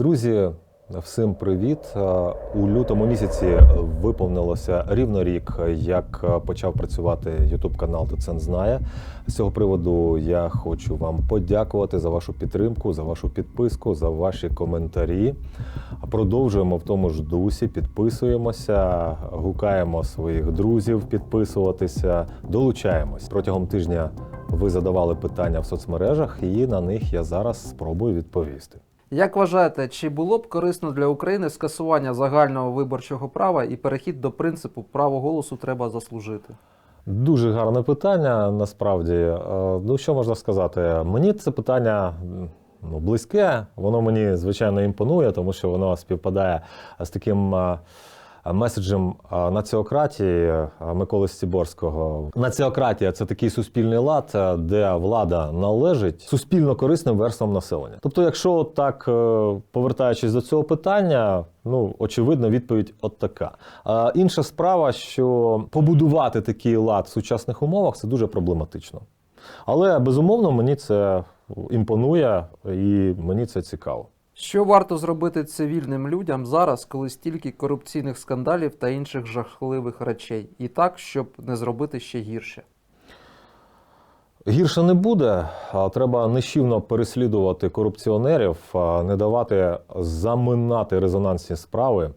Друзі, всім привіт! Е, У лютому місяці виповнилося рівно рік, як е, почав працювати YouTube канал Доцент знає. З цього приводу я хочу вам подякувати за вашу підтримку, за вашу підписку, за ваші коментарі. Продовжуємо в тому ж дусі, підписуємося, гукаємо своїх друзів підписуватися, долучаємось. Протягом тижня ви задавали питання в соцмережах, і на них я зараз спробую відповісти. Як вважаєте, чи було б корисно для України скасування загального виборчого права і перехід до принципу право голосу треба заслужити? Дуже гарне питання. Насправді, Е, ну що можна сказати? Мені це питання ну, близьке. Воно мені звичайно імпонує, тому що воно співпадає з таким. Е, Меседжем е, націократії е, Миколи Стіборського. Націократія це такий суспільний лад, де влада належить суспільно корисним верствам населення. Тобто, якщо так повертаючись до цього питання, ну очевидно, відповідь от така. А інша справа, що побудувати такий лад в сучасних умовах це дуже проблематично. Але безумовно мені це імпонує і мені це цікаво. Що варто зробити цивільним людям зараз, коли стільки корупційних скандалів та інших жахливих речей, і так, щоб не зробити ще гірше? Гірше не буде. Треба нищівно переслідувати корупціонерів, не давати заминати резонансні справи.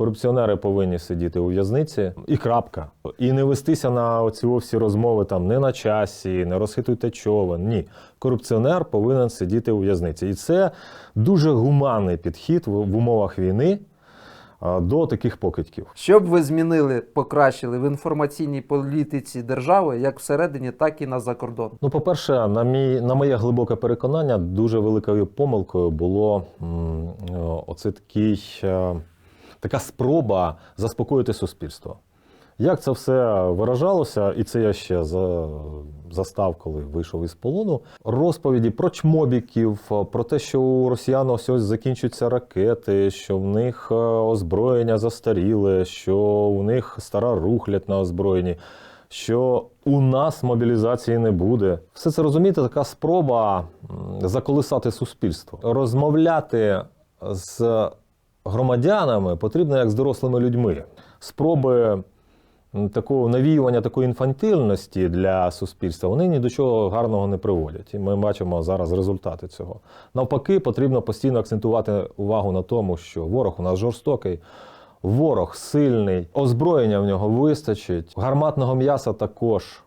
Корупціонери повинні сидіти у в'язниці і крапка. І не вестися на оці всі розмови там не на часі, не розхитуйте човен. Ні, корупціонер повинен сидіти у в'язниці. І це дуже гуманний підхід в в умовах війни до таких покидьків. Що б ви змінили, покращили в інформаційній політиці держави як всередині, так і на закордон? Ну, по-перше, на мій на моє глибоке переконання, дуже великою помилкою було м, о, оце такий, е, така спроба заспокоїти суспільство. Як це все виражалося, і це я ще за, застав, коли вийшов із полону. Розповіді про чмобіків, про те, що у росіян ось ось закінчуються ракети, що в них е, озброєння застаріле, що у них стара рухлядь на озброєнні що у нас мобілізації не буде. Все це розумієте, така спроба заколисати суспільство. Розмовляти з громадянами потрібно як з дорослими людьми. Спроби такого навіювання такої інфантильності для суспільства вони ні до чого гарного не приводять. І ми бачимо зараз результати цього. Навпаки, потрібно постійно акцентувати увагу на тому, що ворог у нас жорстокий. Ворог сильний, озброєння в нього вистачить, гарматного м'яса також.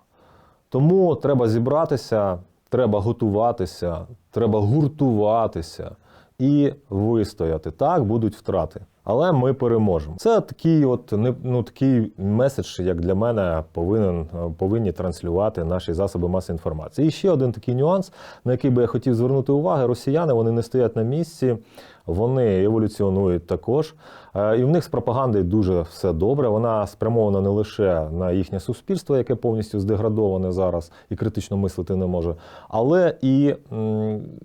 Тому треба зібратися, треба готуватися, треба гуртуватися і вистояти. Так будуть втрати. Але ми переможемо. Це такий, от не ну такий меседж, як для мене, повинен е, повинні транслювати наші засоби масової інформації. І ще один такий нюанс, на який би я хотів звернути увагу: росіяни вони не стоять на місці, вони еволюціонують також. Е, І в них з пропагандою дуже все добре. Вона спрямована не лише на їхнє суспільство, яке повністю здеградоване зараз і критично мислити не може, але і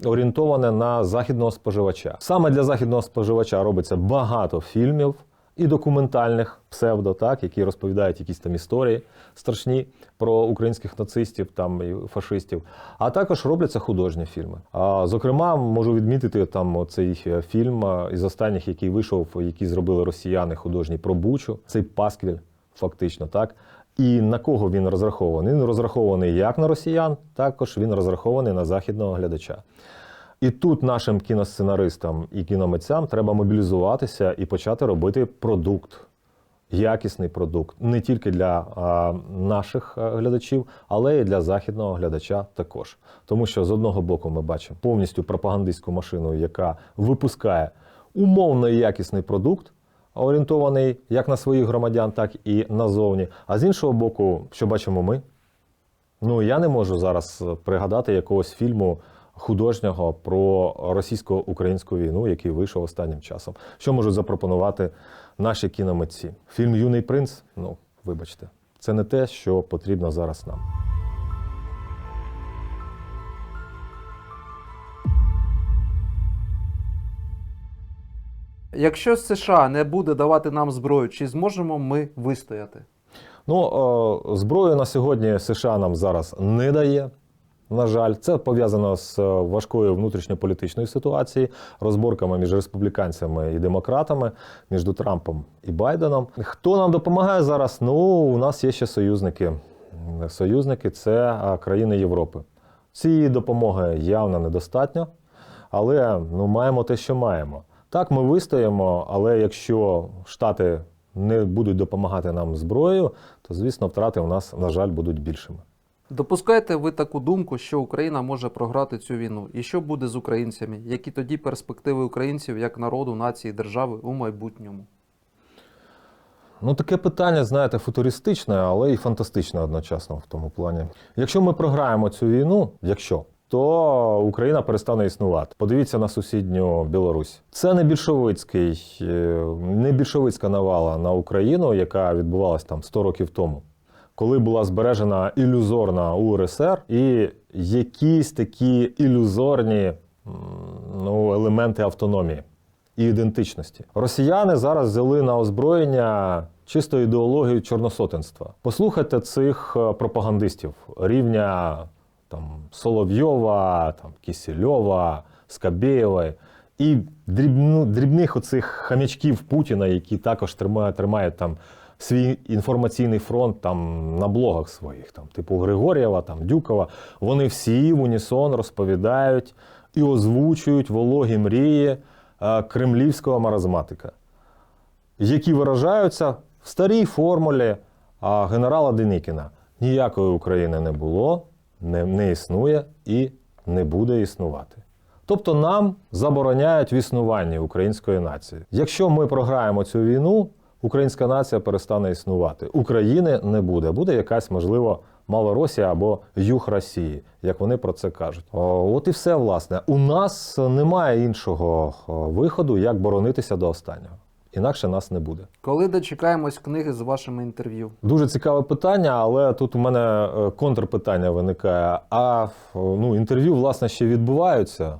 орієнтоване на західного споживача. Саме для західного споживача робиться багато фільмів. І документальних псевдо, так, які розповідають якісь там історії страшні про українських нацистів там і фашистів. А також робляться художні фільми. А зокрема, можу відмітити там цей фільм із останніх, який вийшов, який зробили росіяни художній про Бучу. Цей пасквіль, фактично, так. І на кого він розрахований? Він розрахований як на росіян, також він розрахований на західного глядача. І тут нашим кіносценаристам і кіномитцям треба мобілізуватися і почати робити продукт, якісний продукт, не тільки для наших глядачів, але й для західного глядача також. Тому що з одного боку ми бачимо повністю пропагандистську машину, яка випускає умовно якісний продукт, орієнтований як на своїх громадян, так і назовні. А з іншого боку, що бачимо ми? Ну я не можу зараз е, пригадати якогось фільму художнього про російсько-українську війну, який вийшов останнім часом. Що можуть запропонувати наші кіномитці? Фільм Юний принц. Ну, вибачте, це не те, що потрібно зараз нам. Якщо США не буде давати нам зброю, чи зможемо ми вистояти? Ну, е, зброю на сьогодні США нам зараз не дає. На жаль, це пов'язано з е, важкою внутрішньополітичною ситуацією, розборками між республіканцями і демократами, між Трампом і Байденом. Хто нам допомагає зараз? Ну, у нас є ще союзники. Союзники це країни Європи. Цієї допомоги явно недостатньо, але ну, маємо те, що маємо. Так, ми вистоїмо, але якщо Штати не будуть допомагати нам зброєю, то звісно втрати у нас, на жаль, будуть більшими. Допускаєте ви таку думку, що Україна може програти цю війну? І що буде з українцями? Які тоді перспективи українців як народу, нації, держави у майбутньому? Ну, таке питання, знаєте, футуристичне, але і фантастичне одночасно в тому плані. Якщо ми програємо цю війну, якщо то Україна перестане існувати. Подивіться на сусідню Білорусь. Це не більшовицький, е, не більшовицька навала на Україну, яка відбувалась там 100 років тому, коли була збережена ілюзорна УРСР і якісь такі ілюзорні ну, елементи автономії і ідентичності. Росіяни зараз взяли на озброєння чисто ідеологію чорносотенства. Послухайте цих е, пропагандистів рівня там, Соловйова, там, Кісельова, Скабєєва і дрібну, дрібних оцих хам'ячків Путіна, які також тримають, тримають там свій інформаційний фронт там на блогах своїх, там, типу Григорєва, там, Дюкова. Вони всі в унісон розповідають і озвучують вологі мрії е, кремлівського маразматика, які виражаються в старій формулі генерала Деникіна. Ніякої України не було, не, не існує і не буде існувати. Тобто нам забороняють в існуванні української нації. Якщо ми програємо цю війну, українська нація перестане існувати. України не буде. Буде якась, можливо, Малоросія або Юг Росії, як вони про це кажуть. О, от і все, власне. У нас немає іншого виходу, як боронитися до останнього. Інакше нас не буде. Коли дочекаємось книги з вашими інтерв'ю? Дуже цікаве питання, але тут у мене е, контрпитання виникає. А ну, інтерв'ю, власне, ще відбуваються.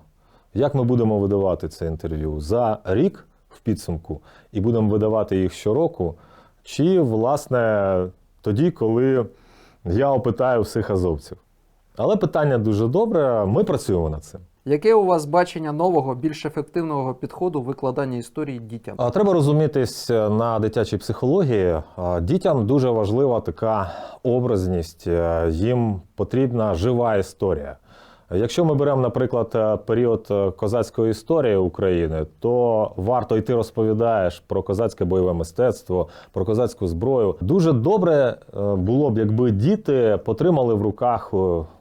Як ми будемо видавати це інтерв'ю? За рік в підсумку і будемо видавати їх щороку? Чи, власне, тоді, коли я опитаю всіх азовців? Але питання дуже добре. Ми працюємо над цим. Яке у вас бачення нового, більш ефективного підходу викладання історії дітям? Треба розумітись е, на дитячій психології. Дітям дуже важлива така образність, е, їм потрібна жива історія. Якщо ми беремо, наприклад, е, період е, козацької історії України, то варто йти розповідаєш про козацьке бойове мистецтво, про козацьку зброю. Дуже добре е, було б, якби діти потримали в руках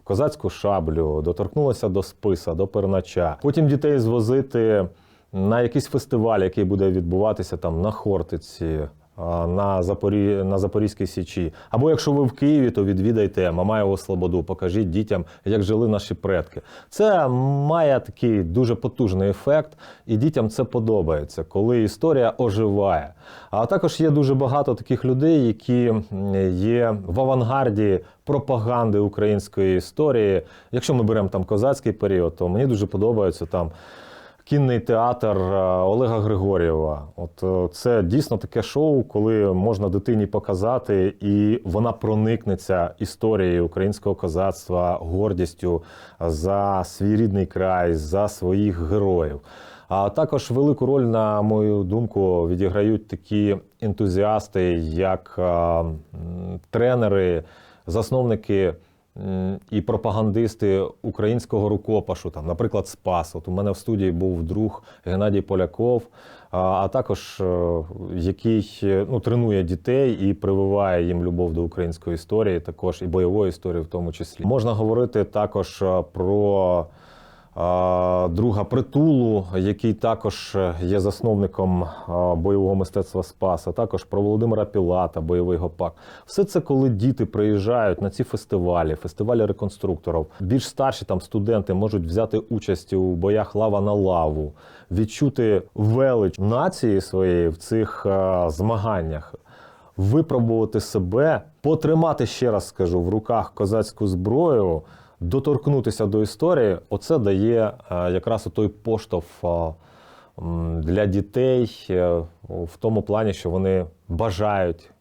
козацьку шаблю, доторкнулися до списа, до пернача. Потім дітей звозити на якийсь фестиваль, який буде відбуватися там на Хортиці. На Запорі... на Запорізькій Січі. Або якщо ви в Києві, то відвідайте Мамаєву Слободу, покажіть дітям, як жили наші предки. Це має такий дуже потужний ефект, і дітям це подобається, коли історія оживає. А також є дуже багато таких людей, які є в авангарді пропаганди української історії. Якщо ми беремо там козацький період, то мені дуже подобається там. Кінний театр е, Олега Григорєва. От е, це дійсно таке шоу, коли можна дитині показати, і вона проникнеться історією українського козацтва, гордістю за свій рідний край, за своїх героїв. А також велику роль, на мою думку, відіграють такі ентузіасти, як е, тренери, засновники і пропагандисти українського рукопашу, там, наприклад, Спас. От у мене в студії був друг Геннадій Поляков, а, також е, який е, ну, тренує дітей і прививає їм любов до української історії, також і бойової історії, в тому числі. Можна говорити також е, про. Друга притулу, який також е, є засновником бойового мистецтва Спас, а також про Володимира Пілата, бойовий гопак. Все це, коли діти приїжджають на ці фестивалі, фестивалі реконструкторів. Більш старші там студенти можуть взяти участь у боях лава на лаву, відчути велич нації своєї в цих змаганнях. Випробувати себе, потримати ще раз скажу в руках козацьку зброю, доторкнутися до історії, оце дає е, якраз той поштовх е, для дітей е, в тому плані, що вони бажають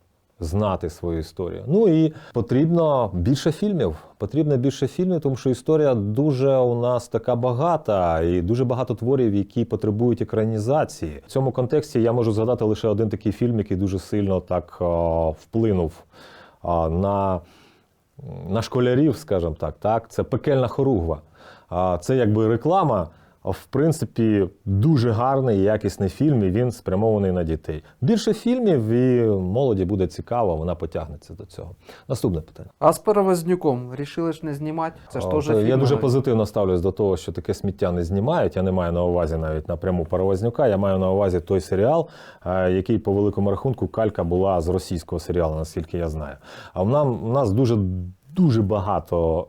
знати свою історію. Ну і потрібно більше фільмів. Потрібно більше фільмів, тому що історія дуже у нас така багата, і дуже багато творів, які потребують екранізації. В цьому контексті я можу згадати лише один такий фільм, який дуже сильно так а, вплинув а, на, на школярів, скажімо так. так. Це пекельна хоругва. А, Це якби реклама. В принципі, дуже гарний, якісний фільм, і він спрямований на дітей. Більше фільмів, і молоді буде цікаво, вона потягнеться до цього. Наступне питання. А з перевознюком рішили ж не знімати? Це ж теж фільм. Я дуже позитивно ставлюсь до того, що таке сміття не знімають. Я не маю на увазі навіть напряму Паровознюка. Я маю на увазі той серіал, який по великому рахунку калька була з російського серіалу, наскільки я знаю. А в нам у нас дуже. Дуже багато,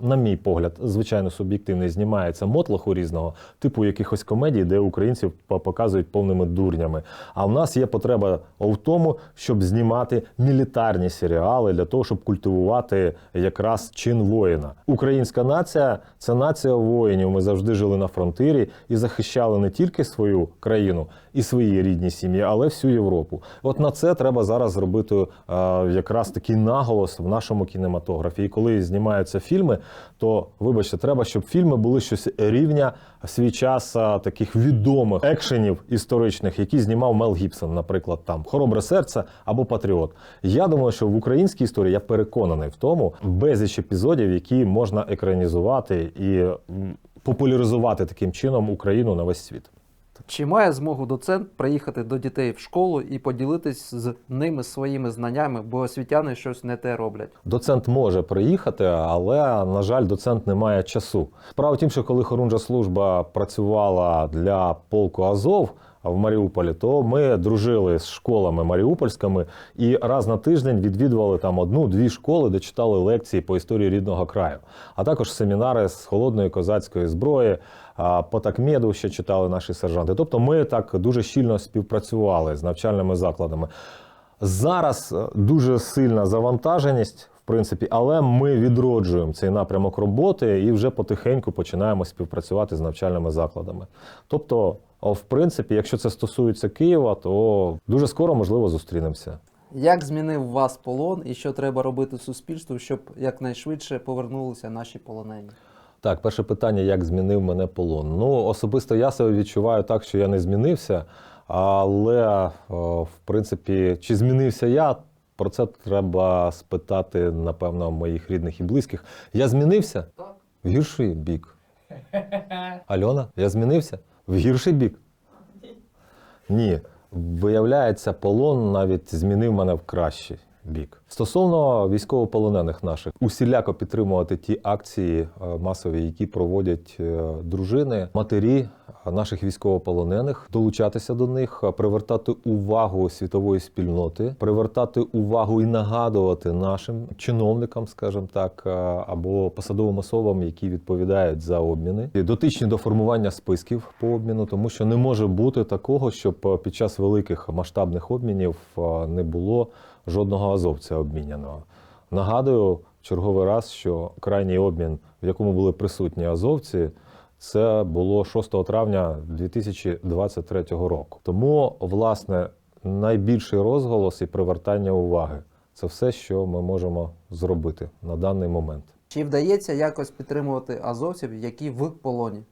е, на мій погляд, звичайно, суб'єктивно знімається мотлоху різного, типу якихось комедій, де українців по- показують повними дурнями. А в нас є потреба в тому, щоб знімати мілітарні серіали для того, щоб культивувати якраз чин воїна. Українська нація це нація воїнів. Ми завжди жили на фронтирі і захищали не тільки свою країну і свої рідні сім'ї, але всю Європу. От на це треба зараз зробити е, якраз такий наголос в нашому кінематографі. І коли знімаються фільми, то вибачте, треба, щоб фільми були щось рівня в свій час е, таких відомих екшенів історичних, які знімав Мел Гібсон, наприклад, там Хоробре серце або Патріот. Я думаю, що в українській історії я переконаний в тому безліч епізодів, які можна екранізувати і популяризувати таким чином Україну на весь світ. Чи має змогу доцент приїхати до дітей в школу і поділитись з ними своїми знаннями, бо освітяни щось не те роблять? Доцент може приїхати, але на жаль, доцент не має часу. Справа в тім, що коли хорунжа служба працювала для полку Азов. В Маріуполі, то ми дружили з школами маріупольськими і раз на тиждень відвідували там одну-дві школи, де читали лекції по історії рідного краю, а також семінари з холодної козацької зброї. По такмеду ще читали наші сержанти. Тобто, ми так дуже щільно співпрацювали з навчальними закладами. Зараз е, дуже сильна завантаженість, в принципі, але ми відроджуємо цей напрямок роботи і вже потихеньку починаємо співпрацювати з навчальними закладами. Тобто, в принципі, якщо це стосується Києва, то дуже скоро можливо зустрінемося. Як змінив вас полон і що треба робити суспільству, щоб якнайшвидше повернулися наші полонені? Так, перше питання: як змінив мене полон? Ну, особисто я себе відчуваю так, що я не змінився, але в принципі, чи змінився я? Про це треба спитати, напевно, моїх рідних і близьких. Я змінився Так. в гірший бік. Альона, я змінився в гірший бік. Ні. Виявляється, полон навіть змінив мене в кращий бік. Стосовно військовополонених наших, усіляко підтримувати ті акції е, масові, які проводять е, дружини, матері е, наших військовополонених, долучатися до них, привертати увагу світової спільноти, привертати увагу і нагадувати нашим чиновникам, скажімо так, або посадовим особам, які відповідають за обміни, дотичні до формування списків по обміну, тому що не може бути такого, щоб під час великих масштабних обмінів не було жодного азовця обміняного. Нагадую черговий раз, що крайній обмін, в якому були присутні азовці, це було 6 травня 2023 року. Тому, власне, найбільший розголос і привертання уваги це все, що ми можемо зробити на даний момент. Чи вдається якось підтримувати азовців, які в полоні?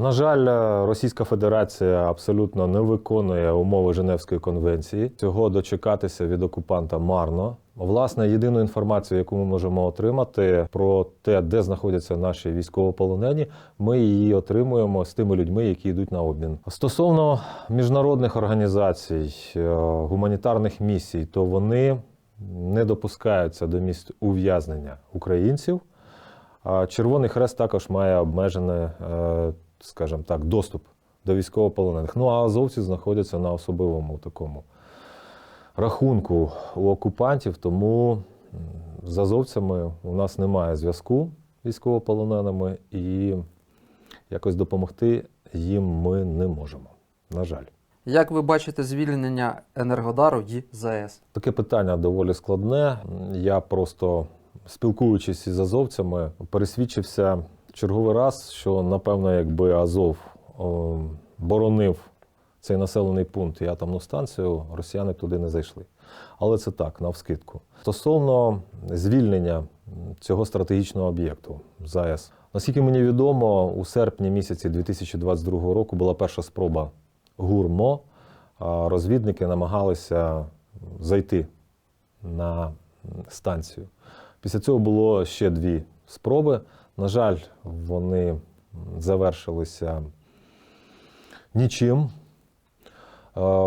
На жаль, е, Російська Федерація абсолютно не виконує умови Женевської конвенції. Цього дочекатися від окупанта марно. Власне, єдину інформацію, яку ми можемо отримати про те, де знаходяться наші військовополонені, ми її отримуємо з тими людьми, які йдуть на обмін. Стосовно міжнародних організацій, е, гуманітарних місій, то вони не допускаються до місць ув'язнення українців. Червоний Хрест також має обмежений, е, скажімо так, доступ до військовополонених. Ну а азовці знаходяться на особливому такому рахунку у окупантів, тому з азовцями у нас немає зв'язку з військовополоненими і якось допомогти їм ми не можемо. На жаль. Як ви бачите звільнення Енергодару і ЗАЕС? Таке питання доволі складне. Я просто спілкуючись із азовцями, пересвідчився черговий раз, що напевно, якби Азов о, боронив цей населений пункт і атомну станцію, росіяни б туди не зайшли. Але це так, навскидку. Стосовно звільнення цього стратегічного об'єкту ЗАЕС. Наскільки мені відомо, у серпні місяці 2022 року була перша спроба ГУРМО. Розвідники намагалися зайти на станцію. Після цього було ще дві спроби. На жаль, вони завершилися нічим. Е,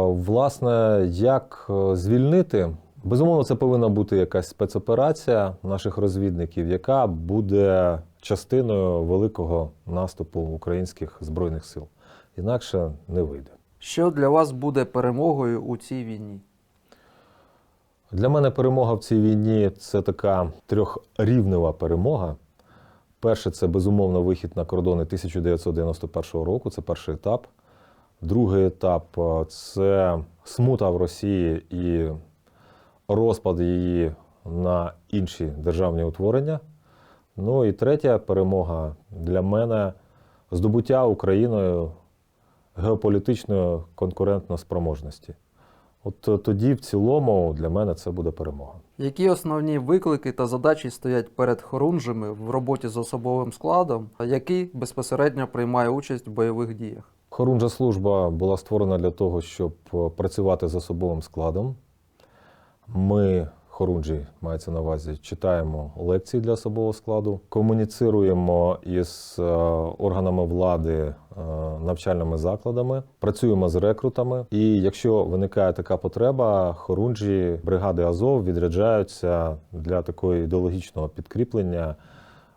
Власне, як е, звільнити? Безумовно, це повинна бути якась спецоперація наших розвідників, яка буде частиною великого наступу українських збройних сил. Інакше не вийде. Що для вас буде перемогою у цій війні? Для мене перемога в цій війні це така трьохрівнева перемога. Перше, це безумовно вихід на кордони 1991 року, це перший етап. Другий етап е, це смута в Росії і розпад її на інші державні утворення. Ну і третя перемога для мене здобуття Україною геополітичної конкурентноспроможності. От е, тоді, в цілому, для мене це буде перемога. Які основні виклики та задачі стоять перед хорунжими в роботі з особовим складом, який безпосередньо приймає участь в бойових діях? Хорунжа служба була створена для того, щоб е, працювати з особовим складом. Ми, хорунжі, мається на увазі, читаємо лекції для особового складу, комуніцируємо із е, органами влади, е, навчальними закладами, працюємо з рекрутами. І якщо виникає така потреба, хорунжі бригади Азов відряджаються для такого ідеологічного підкріплення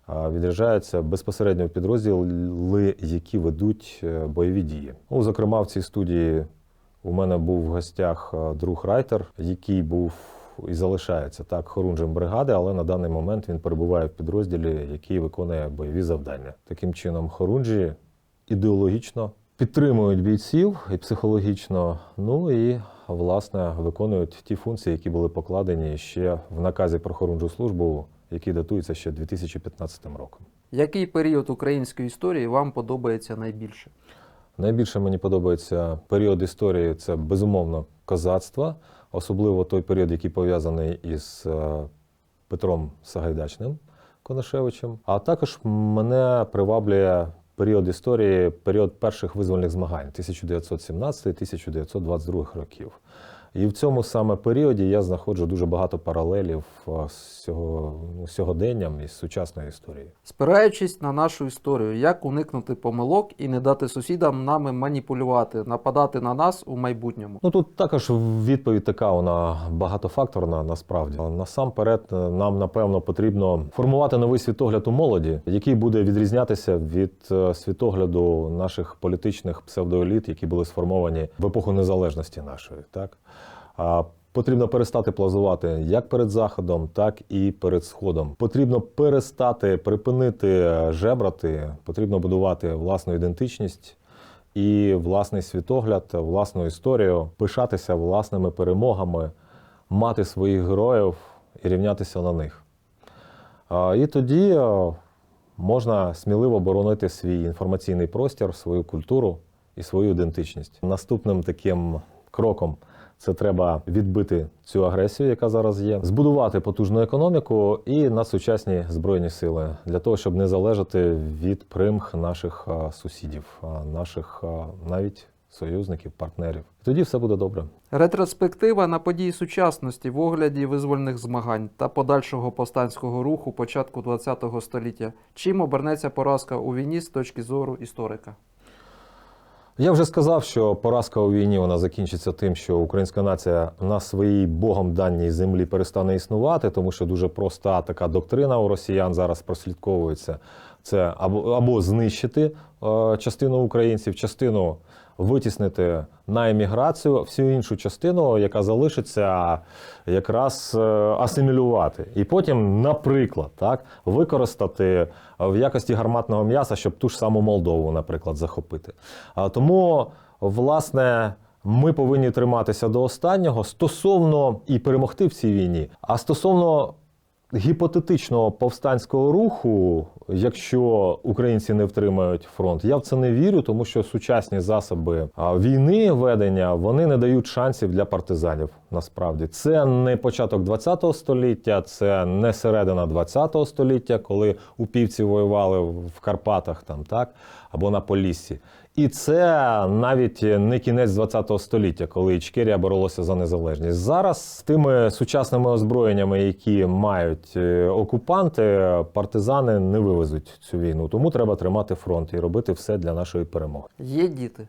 а, відряджаються безпосередньо в підрозділи, які ведуть е, бойові дії. Ну, зокрема, в цій студії у мене був в гостях е, друг Райтер, який був і залишається так хорунжем бригади, але на даний момент він перебуває в підрозділі, який виконує бойові завдання. Таким чином, хорунжі ідеологічно підтримують бійців і психологічно, ну і власне виконують ті функції, які були покладені ще в наказі про хорунжу службу, який датується ще 2015 роком. Який період української історії вам подобається найбільше? Найбільше мені подобається період історії це безумовно козацтво, особливо той період, який пов'язаний із е, Петром Сагайдачним Конашевичем. А також мене приваблює період історії, період перших визвольних змагань 1917-1922 років. І в цьому саме періоді я знаходжу дуже багато паралелів е, з цього ну, сьогоденням і з сучасною історією. Спираючись на нашу історію, як уникнути помилок і не дати сусідам нами маніпулювати, нападати на нас у майбутньому? Ну тут також відповідь така вона багатофакторна. Насправді насамперед е, нам напевно потрібно формувати новий світогляд у молоді, який буде відрізнятися від е, світогляду наших політичних псевдоеліт, які були сформовані в епоху незалежності нашої. Так потрібно перестати плазувати як перед заходом, так і перед сходом. Потрібно перестати припинити е, жебрати, потрібно будувати власну ідентичність і власний світогляд, власну історію, пишатися власними перемогами, мати своїх героїв і рівнятися на них. І тоді е, можна сміливо боронити свій інформаційний простір, свою культуру і свою ідентичність. Наступним таким кроком це треба відбити цю агресію, яка зараз є, збудувати потужну економіку і надсучасні збройні сили для того, щоб не залежати від примх наших сусідів, наших навіть союзників, партнерів. Тоді все буде добре. Ретроспектива на події сучасності в огляді визвольних змагань та подальшого повстанського руху початку ХХ століття. Чим обернеться поразка у війні з точки зору історика? Я вже сказав, що поразка у війні вона закінчиться тим, що українська нація на своїй богом даній землі перестане існувати, тому що дуже проста така доктрина у росіян зараз прослідковується. Це або, або знищити частину українців, частину витіснити на еміграцію, всю іншу частину, яка залишиться, якраз е, асимілювати. І потім, наприклад, так, використати в якості гарматного м'яса, щоб ту ж саму Молдову, наприклад, захопити. Тому, власне, ми повинні триматися до останнього стосовно і перемогти в цій війні. А стосовно гіпотетичного повстанського руху, якщо українці не втримають фронт, я в це не вірю, тому що сучасні засоби війни ведення вони не дають шансів для партизанів. Насправді це не початок 20 століття, це не середина 20 століття, коли упівці воювали в Карпатах, там так або на Поліссі. І це навіть не кінець 20 століття, коли Ічкерія боролася за незалежність. Зараз з тими сучасними озброєннями, які мають е, окупанти, партизани не вивезуть цю війну. Тому треба тримати фронт і робити все для нашої перемоги. Є діти.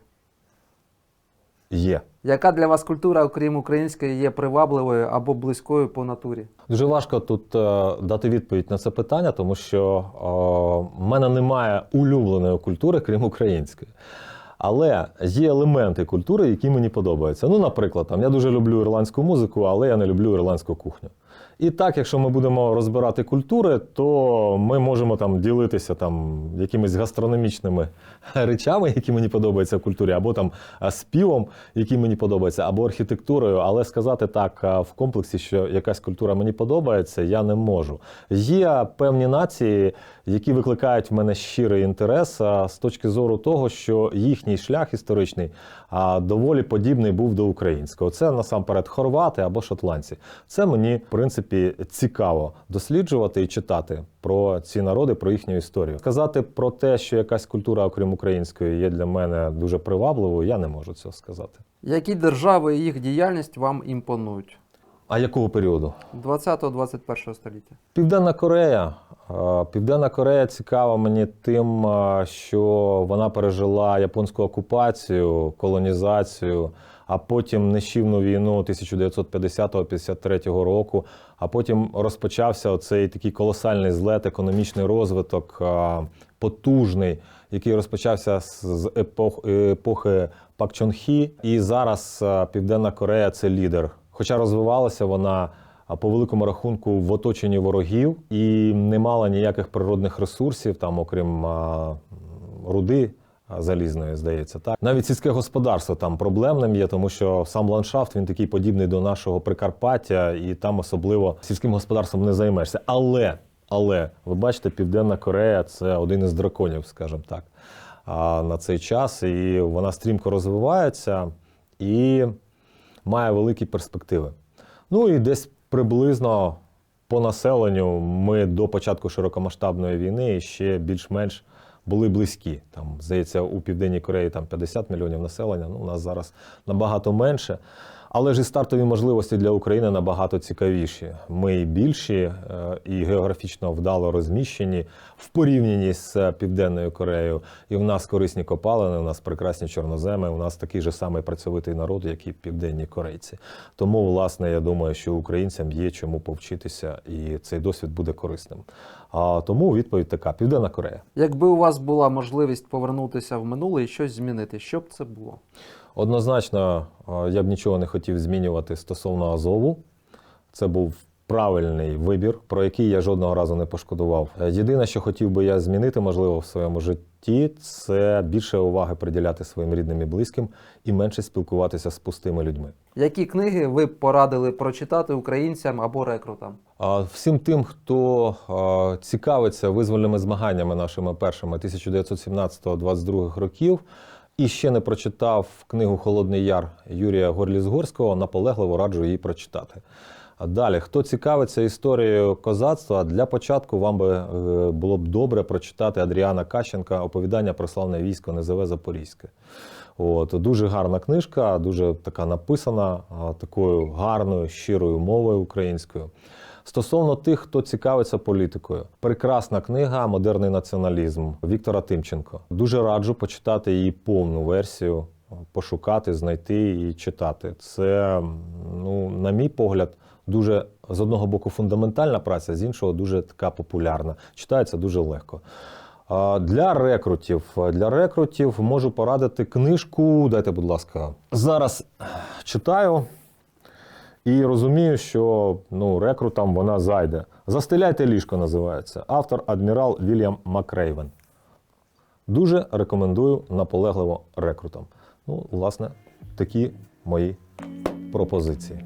Є. Яка для вас культура, окрім української, є привабливою або близькою по натурі? Дуже важко тут е, дати відповідь на це питання, тому що е, в мене немає улюбленої культури, крім української. Але є елементи культури, які мені подобаються. Ну, наприклад, там я дуже люблю ірландську музику, але я не люблю ірландську кухню. І так, якщо ми будемо розбирати культури, то ми можемо там ділитися там якимись гастрономічними речами, які мені подобаються в культурі, або там співом, який мені подобається, або архітектурою. Але сказати так в комплексі, що якась культура мені подобається, я не можу. Є певні нації, які викликають в мене щирий інтерес з точки зору того, що їхній шлях історичний доволі подібний був до українського. Це насамперед хорвати або шотландці. Це мені, в принципі, цікаво досліджувати і читати про ці народи, про їхню історію. Сказати про те, що якась культура, окрім української, є для мене дуже привабливою, я не можу цього сказати. Які держави і їх діяльність вам імпонують? А якого періоду? 20-21 століття. Південна Корея. Е, Південна Корея цікава мені тим, е, що вона пережила японську окупацію, колонізацію, а потім нищівну війну 1950-53 року. А потім розпочався оцей такий колосальний злет, економічний розвиток, е, потужний, який розпочався з- епох, епохи Пак Чон Хі. І зараз Південна Корея це лідер. Хоча розвивалася вона по великому рахунку в оточенні ворогів і не мала ніяких природних ресурсів, там, окрім а, руди залізної, здається. Так навіть сільське господарство там проблемним є, тому що сам ландшафт він такий подібний до нашого Прикарпаття, і там особливо сільським господарством не займешся. Але, але ви бачите, Південна Корея це один із драконів, скажімо так, а, на цей час, і вона стрімко розвивається і має великі перспективи. Ну і десь приблизно по населенню ми до початку широкомасштабної війни ще більш-менш були близькі. Там, здається, у Південній Кореї там 50 мільйонів населення. Ну, у нас зараз набагато менше. Але ж і стартові можливості для України набагато цікавіші. Ми більші е, і географічно вдало розміщені в порівнянні з Південною Кореєю. І в нас корисні копалини, у нас прекрасні чорноземи, у нас такий же самий працьовитий народ, як і південні корейці. Тому, власне, я думаю, що українцям є чому повчитися, і цей досвід буде корисним. А тому відповідь така: Південна Корея. Якби у вас була можливість повернутися в минуле і щось змінити, що б це було? Однозначно, е, я б нічого не хотів змінювати стосовно Азову. Це був правильний вибір, про який я жодного разу не пошкодував. Е, Єдине, що хотів би я змінити, можливо, в своєму житті, це більше уваги приділяти своїм рідним і близьким і менше спілкуватися з пустими людьми. Які книги ви б порадили прочитати українцям або рекрутам? Всім тим, хто цікавиться визвольними змаганнями нашими першими 1917-22 років і ще не прочитав книгу Холодний Яр Юрія Горліс-Горського, наполегливо раджу її прочитати. Далі, хто цікавиться історією козацтва, для початку вам би е, було б добре прочитати Адріана Кащенка оповідання про славне військо Незове Запорізьке. От, дуже гарна книжка, дуже така написана, такою гарною, щирою мовою українською. Стосовно тих, хто цікавиться політикою, прекрасна книга Модерний націоналізм Віктора Тимченко. Дуже раджу почитати її повну версію, пошукати, знайти і читати. Це, ну, на мій погляд, дуже з одного боку фундаментальна праця, з іншого дуже така популярна. Читається дуже легко. Для рекрутів, для рекрутів можу порадити книжку. Дайте, будь ласка, зараз читаю і розумію, що ну, рекрутам вона зайде. Застеляйте ліжко називається. Автор адмірал Вільям Макрейвен. Дуже рекомендую наполегливо рекрутам. Ну, власне, такі мої пропозиції.